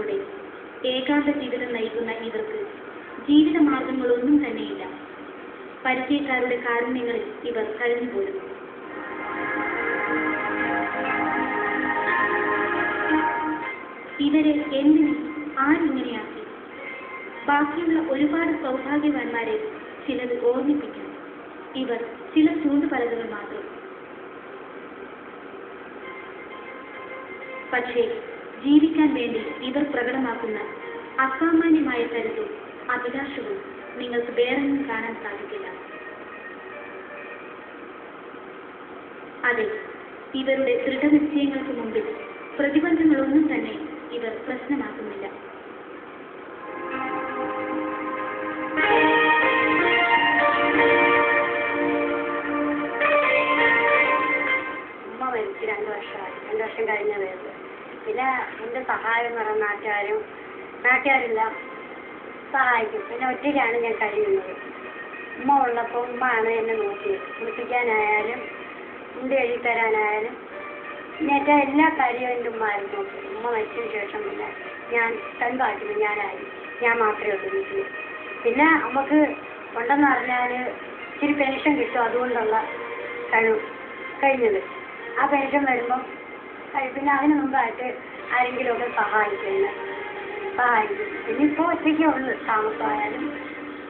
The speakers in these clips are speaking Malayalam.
സന്തോഷത്തോടെ ഏകാന്ത ജീവിതം നയിക്കുന്ന ഇവർക്ക് ജീവിത മാർഗങ്ങളൊന്നും തന്നെയില്ല. പരിചയക്കാരുടെ കാരുണ്യങ്ങളിൽ ഇവർ കഴിഞ്ഞുപോരുന്നു ഇവരെ എന്തിന് ആരിങ്ങനെയാക്കി? ബാക്കിയുള്ള ഒരുപാട് സൗഭാഗ്യവാന്മാരെ ചിലത് ഓർമ്മിപ്പിക്കുന്നു ഇവർ ചില ചൂണ്ടുപലകൾ മാത്രം. പക്ഷേ ജീവിക്കാൻ വേണ്ടി ഇവർ പ്രകടമാക്കുന്ന അസാമാന്യമായ കരുത്തും അഭിലാഷവും നിങ്ങൾക്ക് വേറെങ്ങും കാണാൻ സാധിക്കില്ല. അതെ ഇവരുടെ ദൃഢനിശ്ചയങ്ങൾക്ക് മുമ്പിൽ പ്രതിബന്ധങ്ങളൊന്നും തന്നെ ഇവർ പ്രശ്നമാക്കുന്നില്ല. ഉമ്മ മരിച്ച് രണ്ട് വർഷമായി. രണ്ട് വർഷം കഴിഞ്ഞ പേര് എന്റെ സഹായം എന്ന് പറയുന്ന നാട്ടുകാരും നാട്ടുകാരെല്ലാം സഹായിക്കും. പിന്നെ ഒറ്റയ്ക്കാണ് ഞാൻ കഴിയുന്നത്. ഉമ്മ ഉള്ളപ്പോൾ ആണ് എന്നെ നോക്കിയത് കുളിപ്പിക്കാനായാലും ഉണ്ടി എഴുതി തരാനായാലും. എന്റെ എല്ലാ കാര്യവും എന്റെ ഉമ്മായിരുന്നു നോക്കി. ഉമ്മ മരിച്ചതിന് ശേഷം പിന്നെ ഞാൻ തൻപാട്ടിന് ഞാനായി. ഞാൻ മാത്രമേ ഉള്ളൂ വീട്ടിൽ പിന്നെ നമുക്ക് ഉണ്ടെന്ന് പറഞ്ഞാൽ ഇച്ചിരി പെൻഷൻ കിട്ടും. അതുകൊണ്ടുള്ള കഴിവ്. കഴിഞ്ഞത്. ആ പെൻഷൻ വരുമ്പം പിന്നെ അതിന് മുമ്പായിട്ട് ആരെങ്കിലും ഒക്കെ സഹായിക്കുന്നു സഹായിക്കും. പിന്നെ ഇപ്പോൾ ഒറ്റയ്ക്കേ ഉള്ളൂ താമസമായാലും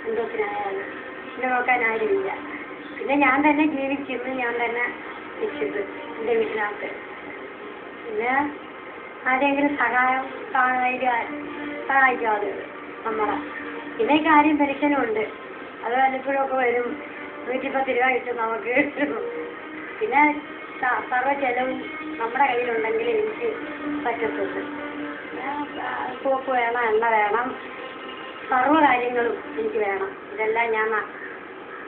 എന്തോത്തിനായാലും നോക്കാൻ ആരുമില്ല. പിന്നെ ഞാൻ തന്നെ ജീവിച്ചിരുന്ന്. ഞാൻ തന്നെ വെച്ചത് എന്റെ വീട്ടിനകത്ത്. പിന്നെ ആരെങ്കിലും സഹായം സഹായിക്കാൻ സഹായിക്കാതെ നമ്മളെ പിന്നെ കാര്യം പെൻഷനും ഉണ്ട് അത് വല്ലപ്പോഴൊക്കെ വരും. നൂറ്റി പത്ത് രൂപ കിട്ടും നമുക്ക്. പിന്നെ സ- സർവ നമ്മുടെ കയ്യിലുണ്ടെങ്കിൽ എനിക്ക് പറ്റത്തുള്ളൂ. സോപ്പ് വേണം എണ്ണ വേണം സർവ കാര്യങ്ങളും എനിക്ക് വേണം. ഇതെല്ലാം ഞാൻ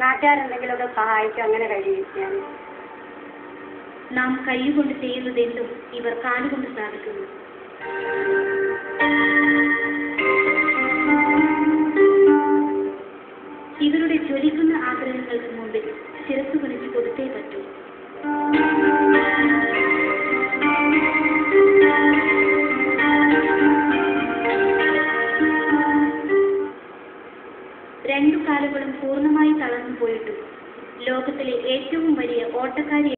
നാട്ടുകാരെന്തെങ്കിലുമൊക്കെ സഹായിക്കും അങ്ങനെ കഴിയും ഞാൻ. നാം കൈകൊണ്ട് ചെയ്യുന്നതെന്തും ഇവർ കാലുകൊണ്ട് സാധിക്കുന്നു. രണ്ടു കാലുകളും പൂർണമായി തളർന്നു പോയിട്ടും. ലോകത്തിലെ ഏറ്റവും വലിയ ഓട്ടക്കാരി